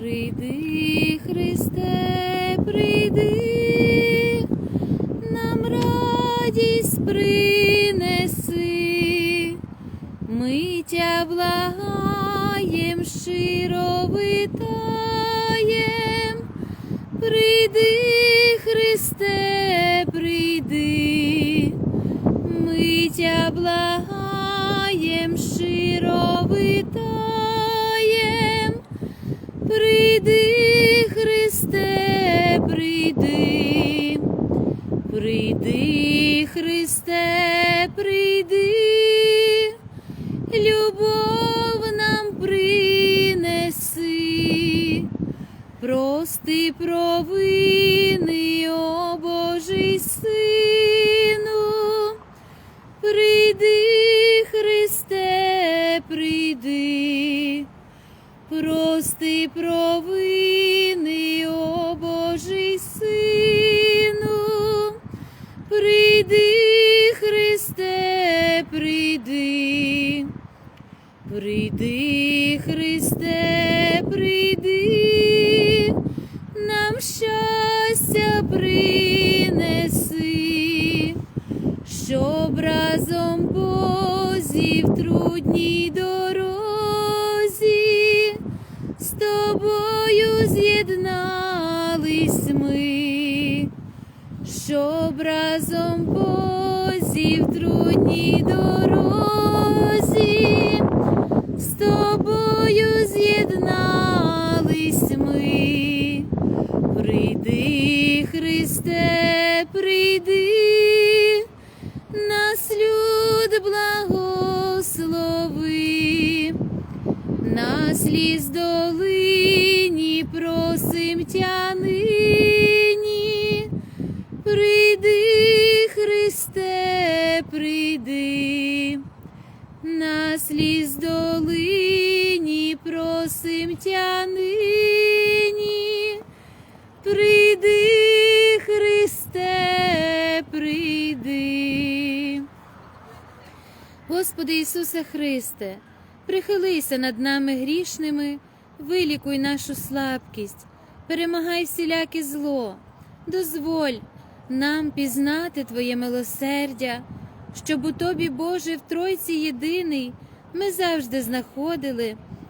Прийди, Христе, прийди, прийди, Христе, прийди, нам щастя принеси, щоб разом Бозі в трудній дорозі з тобою з'єднались ми, щоб разом Бозі в трудній дорозі просим тя нині. Прийди, Христе, прийди. Господи Ісусе Христе, прихилися над нами грішними, вилікуй нашу слабкість, перемагай всіляке зло, дозволь нам пізнати Твоє милосердя, щоб у Тобі, Боже, в Тройці єдиний, ми завжди знаходили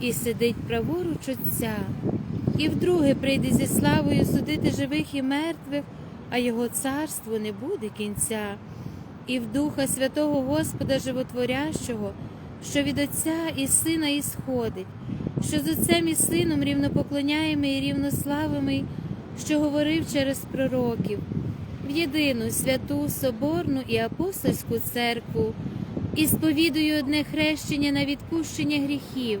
і сидить праворуч Отця, і вдруге прийде зі славою судити живих і мертвих, а його царству не буде кінця. І в Духа Святого Господа Животворящого, що від Отця і Сина ісходить, що з Отцем і Сином рівнопоклоняємо і рівнославими, що говорив через пророків, в єдину святу Соборну і апостольську церкву, і сповідую одне хрещення на відпущення гріхів,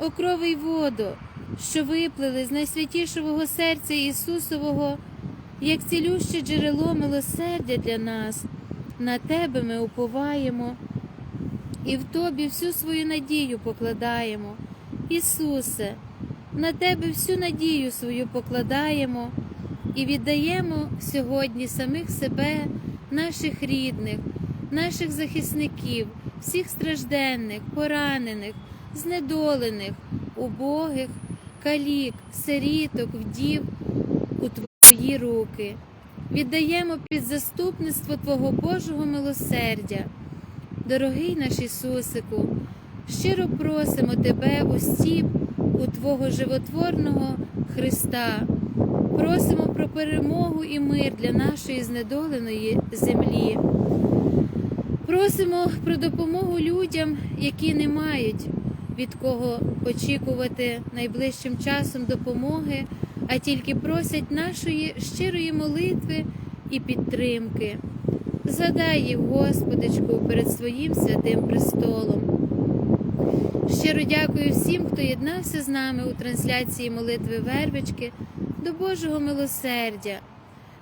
О крови й водо, що виплили з найсвятішого серця Ісусового, як цілюще джерело милосердя для нас, на Тебе ми уповаємо і в Тобі всю свою надію покладаємо. Ісусе, на Тебе всю надію свою покладаємо і віддаємо сьогодні самих себе, наших рідних, наших захисників, всіх стражденних, поранених, знедолених, убогих, калік, сиріток, вдів у Твої руки. Віддаємо під заступництво Твого Божого милосердя. Дорогий наш Ісусику, щиро просимо Тебе устіп у Твого животворного Христа. Просимо про перемогу і мир для нашої знедоленої землі. Просимо про допомогу людям, які не мають від кого очікувати найближчим часом допомоги, а тільки просять нашої щирої молитви і підтримки. Задай їх, Господичку, перед своїм святим престолом. Щиро дякую всім, хто єднався з нами у трансляції молитви Вербички до Божого милосердя.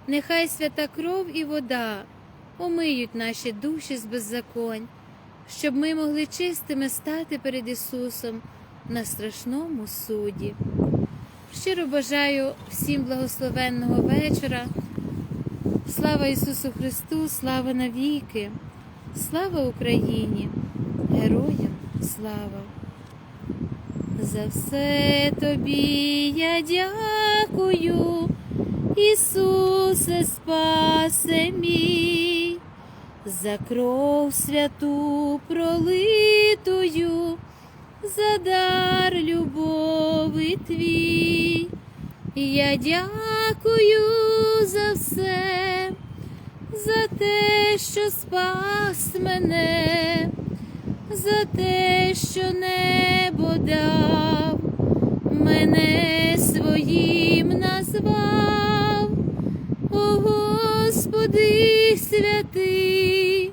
Нехай свята кров і вода омиють наші душі з беззаконь, щоб ми могли чистими стати перед Ісусом на страшному суді. Щиро бажаю всім благословенного вечора. Слава Ісусу Христу, слава навіки, слава Україні, героям слава! За все тобі я дякую, Ісусе, спасе мій, за кров святу пролитую, за дар любови твій. Я дякую за все, за те, що спас мене, за те, що небо дав, мене своїм назвав, о Господи святий,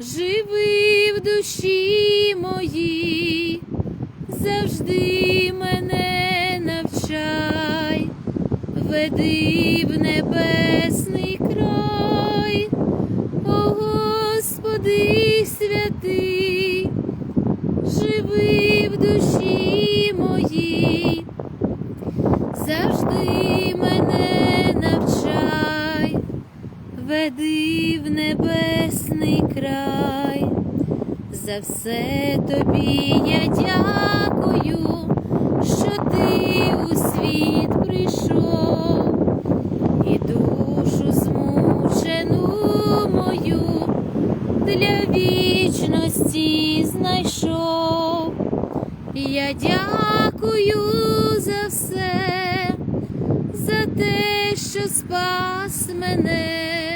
живи в душі моїй, завжди мене навчай, веди в небесний край, о Господи святий, живи веди небесний край. За все тобі я дякую, що ти у світ прийшов і душу змучену мою для вічності знайшов. Я дякую за все, за те, що спас мене,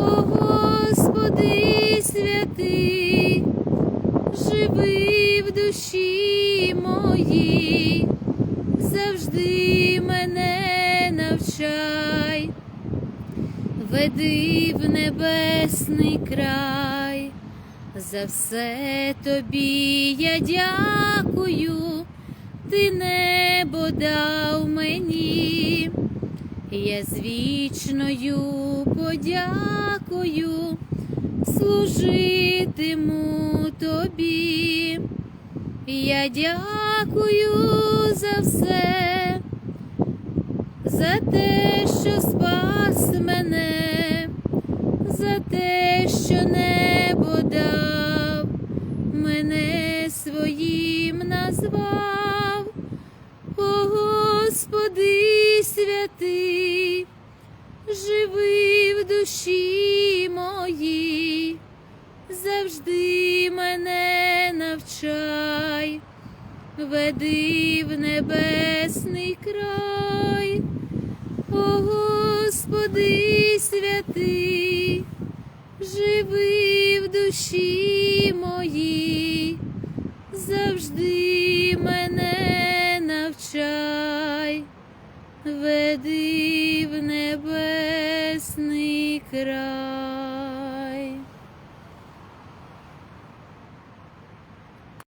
Господи святий, живи в душі моїй, завжди мене навчай, веди в небесний край, за все тобі я дякую, ти небо дав мені, я з вічною подякою служитиму тобі. Я дякую за все, за те, що спас мене, за те, що небо дав, Господи святий, живи в душі моїй, завжди мене навчай, веди в небесний край, о Господи святий, живи в душі моїй, завжди мене навчай, веди в небесний край.